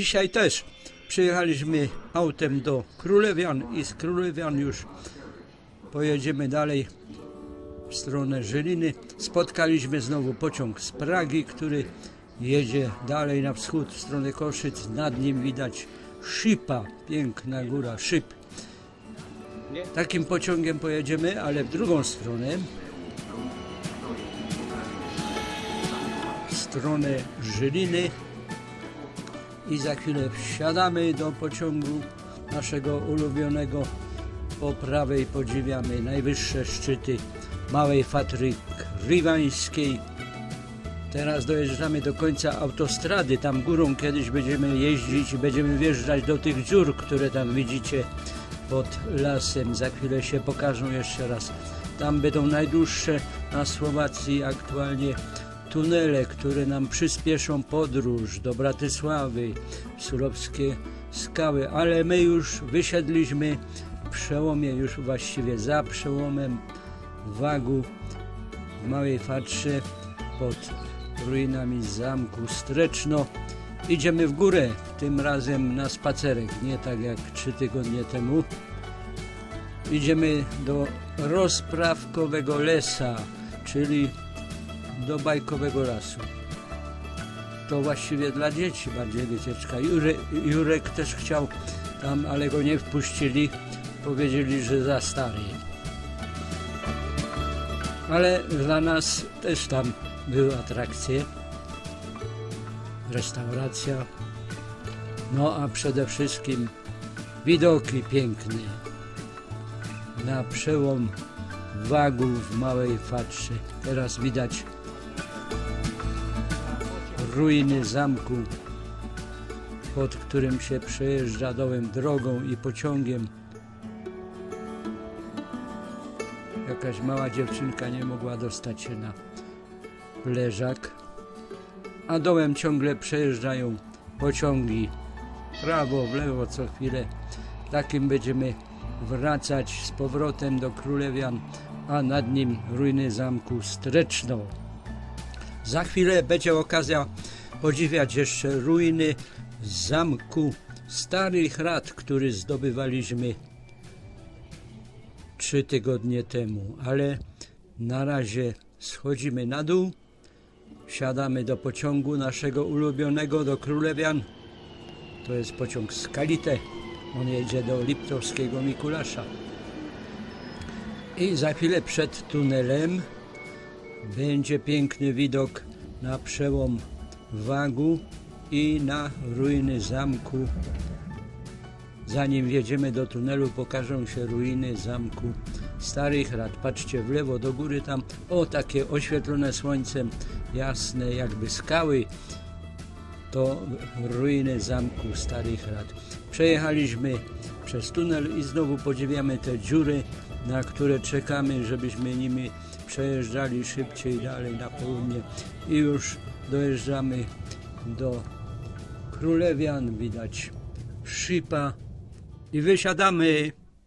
Dzisiaj też przyjechaliśmy autem do Królewian i z Królewian już pojedziemy dalej w stronę Żyliny. Spotkaliśmy znowu pociąg z Pragi, który jedzie dalej na wschód w stronę Koszyc. Nad nim widać Szypa, piękna góra, Szyp. Takim pociągiem pojedziemy, ale w drugą stronę. W stronę Żyliny i za chwilę wsiadamy do pociągu naszego ulubionego. Po prawej podziwiamy najwyższe szczyty Małej Fatry Krywańskiej. Teraz dojeżdżamy do końca autostrady. Tam górą kiedyś będziemy jeździć i będziemy wjeżdżać do tych dziur, które tam widzicie pod lasem. Za chwilę się pokażą jeszcze raz. Tam będą najdłuższe na Słowacji aktualnie tunele, które nam przyspieszą podróż do Bratysławy, Surowskie skały, ale my już wysiedliśmy w przełomie, już właściwie za przełomem Wagu w Małej Fatrze pod ruinami zamku Streczno. Idziemy w górę, tym razem na spacerek, nie tak jak trzy tygodnie temu. Idziemy do rozprawkowego lesa, czyli do bajkowego lasu. To właściwie dla dzieci bardziej wycieczka. Jurek, Jurek też chciał tam, ale go nie wpuścili. Powiedzieli, że za stary. Ale dla nas też tam były atrakcje. Restauracja. No a przede wszystkim widoki piękne. Na przełom wagów w Małej Fatrze. Teraz widać ruiny zamku, pod którym się przejeżdża dołem drogą i pociągiem. Jakaś mała dziewczynka nie mogła dostać się na leżak, a dołem ciągle przejeżdżają pociągi prawo, w lewo co chwilę. Takim będziemy wracać z powrotem do Królewian, a nad nim ruiny zamku Streczno. Za chwilę będzie okazja podziwiać jeszcze ruiny zamku Starych Rad, który zdobywaliśmy trzy tygodnie temu, ale na razie schodzimy na dół, wsiadamy do pociągu naszego ulubionego do Królewian. To jest pociąg z Kalite. On jedzie do Liptowskiego Mikulasza. I za chwilę przed tunelem będzie piękny widok na przełom Wagu i na ruiny zamku. Zanim wjedziemy do tunelu, pokażą się ruiny zamku Starych Rad. Patrzcie w lewo do góry tam, o takie oświetlone słońcem, jasne jakby skały. To ruiny zamku Starych Rad. Przejechaliśmy przez tunel i znowu podziwiamy te dziury, na które czekamy, żebyśmy nimi przejeżdżali szybciej dalej na południe i już dojeżdżamy do Królewian, widać Szypa i wysiadamy.